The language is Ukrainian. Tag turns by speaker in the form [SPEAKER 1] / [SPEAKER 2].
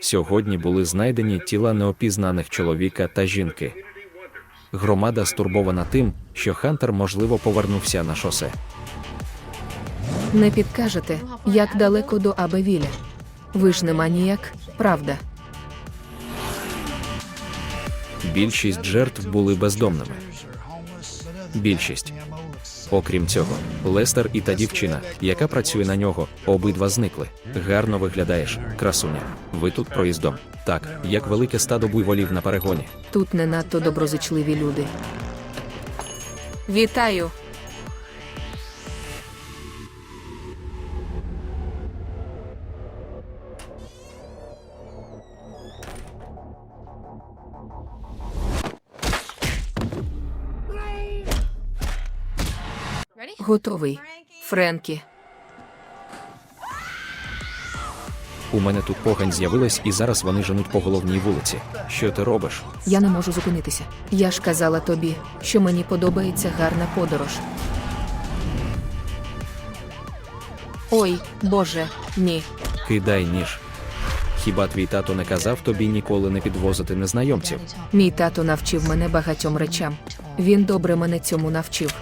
[SPEAKER 1] Сьогодні були знайдені тіла неопізнаних чоловіка та жінки. Громада стурбована тим, що Хантер можливо повернувся на шосе.
[SPEAKER 2] Не підкажете, як далеко до Абевіля. Ви ж не маніяк, правда?
[SPEAKER 1] Більшість жертв були бездомними. Більшість. Окрім цього, Лестер і та дівчина, яка працює на нього, обидва зникли. Гарно виглядаєш, красуня. Ви тут проїздом. Так, як велике стадо буйволів на перегоні.
[SPEAKER 2] Тут не надто доброзичливі люди. Вітаю! Готовий. Френкі.
[SPEAKER 1] У мене тут погань з'явилась, і зараз вони женуть по головній вулиці. Що ти робиш?
[SPEAKER 2] Я не можу зупинитися. Я ж казала тобі, що мені подобається гарна подорож. Ой, Боже, ні.
[SPEAKER 1] Кидай ніж. Хіба твій тато не казав тобі ніколи не підвозити незнайомців?
[SPEAKER 2] Мій тато навчив мене багатьом речам. Він добре мене цьому навчив.